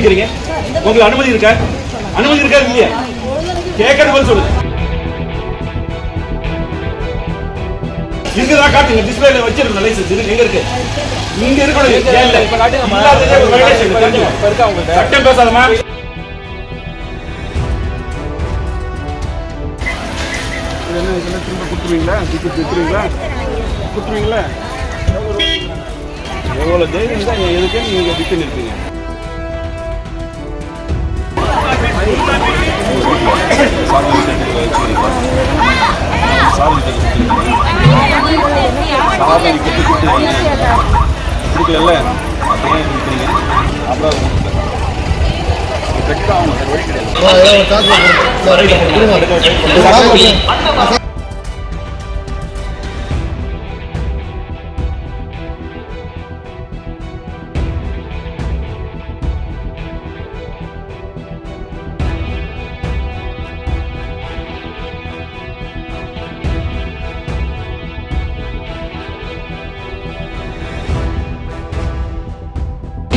விற்கிறீங்க உங்களுக்கு அனுமதி இருக்கா? அனுமதி இருக்கா இல்லையா? கேட்கறது பதில் சொல்லுங்க. இங்கதான் காட்டுங்க. டிஸ்பிளேல வச்சிருந்த லைசன்ஸ் இருக்கு எங்க இருக்கு? இங்க இருக்கணும். இல்ல? இப்ப உங்கள்ட்ட? சட்டம் பேசாதமா என்ன இதெல்லாம் திரும்ப கொடுத்துருவீங்களா டிக்கெட் கொடுத்துருவீங்களா கொடுத்துருவீங்களா எவ்வளோ தைரியம் தான். எதுக்கே நீங்கள் டிக்கெட் இருக்கீங்க? சாதனை கெட்டு கொடுக்கல அப்படியே இருக்கிறீங்க அப்புறம் கெட்டு ஆகணும் வழி கிடையாது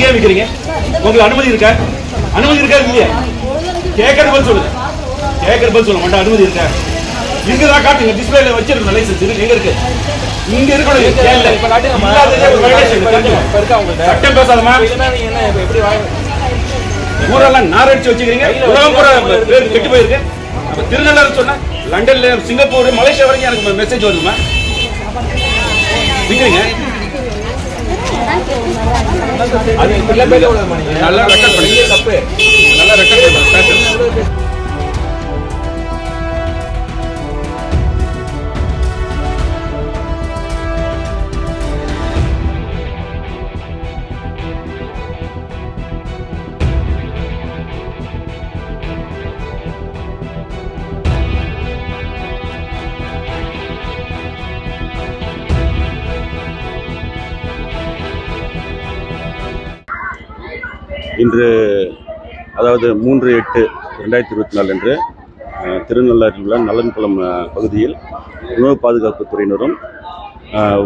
ஏன் விற்கிறீங்க உங்களுக்கு அனுமதி இருக்கா? அனுமதி இருக்கா இல்லையா? கேட்கறது பதில் சொல்லுங்க. கேட்கறது பதில் சொல்லுங்க. உங்கள்ட்ட அனுமதி இருக்கா? இங்கதான் காட்டுங்க. டிஸ்பிளேல வச்சிருந்த லைசன்ஸ் இருக்கு எங்க இருக்கு? இங்க இருக்கணும். ஏன்? சட்டம் பேசாதமா நீங்க ஊரெல்லாம் நார் அடிச்சு வச்சுக்கிறீங்க உலகம் பூரா பேர் கெட்டு போயிருக்கு. அப்ப திருநள்ளாறு சொன்னா லண்டன்ல சிங்கப்பூர் மலேசியா வரைக்கும் எனக்கு மெசேஜ் வருதுமா விற்கிறீங்க அது இப்படிலாம் பேசக்கூடாதும்மா நீங்க. நல்லா ரெக்கார்ட் பண்ணி. தப்பு. நல்லா ரெக்கார்ட் பண்ணி பேசுங்க இன்று அதாவது மூன்று எட்டு ரெண்டாயிரத்தி இருபத்தி நாலு அன்று திருநள்ளாற்றில் திருநள்ளாறில் உள்ள நலன்குளம் பகுதியில் உணவு பாதுகாப்பு துறையினரும்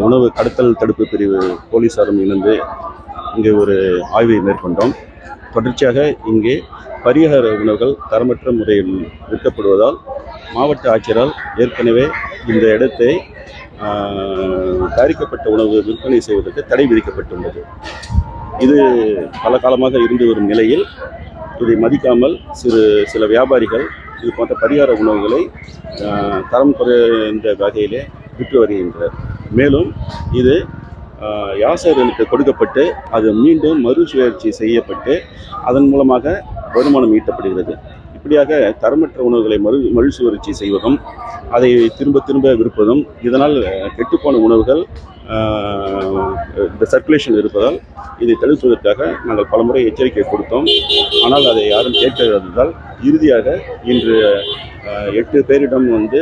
உணவு கடத்தல் தடுப்பு பிரிவு போலீசாரும் இணைந்து இங்கே ஒரு ஆய்வை மேற்கொண்டோம். தொடர்ச்சியாக இங்கே பரிகார உணவுகள் தரமற்ற முறையில் விற்கப்படுவதால் மாவட்ட ஆட்சியரால் ஏற்கனவே இந்த இடத்தை தயாரிக்கப்பட்ட உணவு விற்பனை செய்வதற்கு தடை விதிக்கப்பட்டுள்ளது. இது பல காலமாக இருந்து வரும் நிலையில் இதை மதிக்காமல் சிறு சில வியாபாரிகள் இது போன்ற பரிகார உணவுகளை தரம் குறைந்த வகையிலே விற்று வருகின்றனர். மேலும் இது யாசகர்களுக்கு கொடுக்கப்பட்டு அது மீண்டும் மறுசுழற்சி செய்யப்பட்டு அதன் மூலமாக வருமானம் ஈட்டப்படுகிறது. இப்படியாக தரமற்ற உணவுகளை மறு மறுசுழற்சி செய்வதும் அதை திரும்ப திரும்ப விற்பதும் இதனால் கெட்டுப்போன உணவுகள் இந்த சர்க்குலேஷன் இருப்பதால் இதை தடுப்பதற்காக நாங்கள் பலமுறை எச்சரிக்கை கொடுத்தோம். ஆனால் அதை யாரும் கேட்காததால் இறுதியாக இன்று எட்டு பேரிடம் வந்து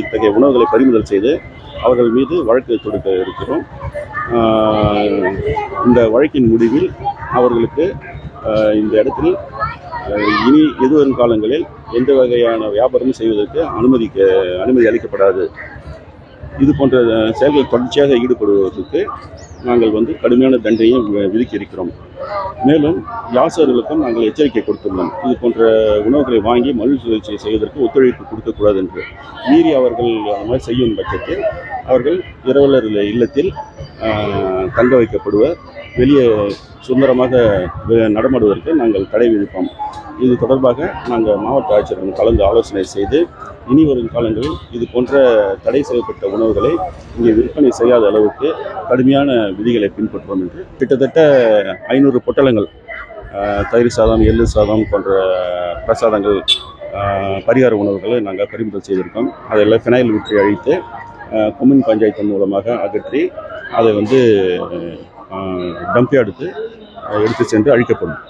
இத்தகைய உணவுகளை பறிமுதல் செய்து அவர்கள் மீது வழக்கு தொடுக்க இருக்கிறோம். இந்த வழக்கின் முடிவில் அவர்களுக்கு இந்த இடத்தில் இனி எதிர்வரும் காலங்களில் எந்த வகையான வியாபாரமும் செய்வதற்கு அனுமதிக்க அனுமதி அளிக்கப்படாது. இது போன்ற அஹ், செயல்களில் தொடர்ச்சியாக ஈடுபடுவதற்கு நாங்கள் வந்து கடுமையான தண்டனையும் வி- விதிக்க இருக்கிறோம் மேலும் யாசர்களுக்கும் நாங்கள் எச்சரிக்கை கொடுத்துள்ளோம். இது போன்ற உணவுகளை வாங்கி மறுசுழற்சி செய்வதற்கு ஒத்துழைப்பு கொடுக்கக்கூடாது என்று மீறி அவர்கள் அந்த மாதிரி செய்யும் பட்சத்தில் அவர்கள் இரவலர் இல்லத்தில் தங்க வைக்கப்படுவர். வெளியே சுதந்திரமாக நடமாடுவதற்கு நாங்கள் தடை விதிப்போம். இது தொடர்பாக நாங்கள் மாவட்ட ஆட்சியரிடம் கலந்து ஆலோசனை செய்து இனி வரும் காலங்களில் இது போன்ற தடை செய்யப்பட்ட உணவுகளை இங்கே விற்பனை செய்யாத அளவுக்கு கடுமையான விதிகளை பின்பற்றுவோம் என்று கிட்டத்தட்ட ஐநூறு பொட்டலங்கள் தயிர் சாதம் எள்ளு சாதம் போன்ற பிரசாதங்கள் பரிகார உணவுகளை நாங்கள் பறிமுதல் செய்திருக்கோம். அதெல்லாம் ஃபினைல் ஊற்றி அழித்து ஆஹ், கொம்யூன் பஞ்சாயத்து மூலமாக அகற்றி அதை வந்து டம்பியாடுத்து எடுத்து சென்று அழிக்கப்படும்.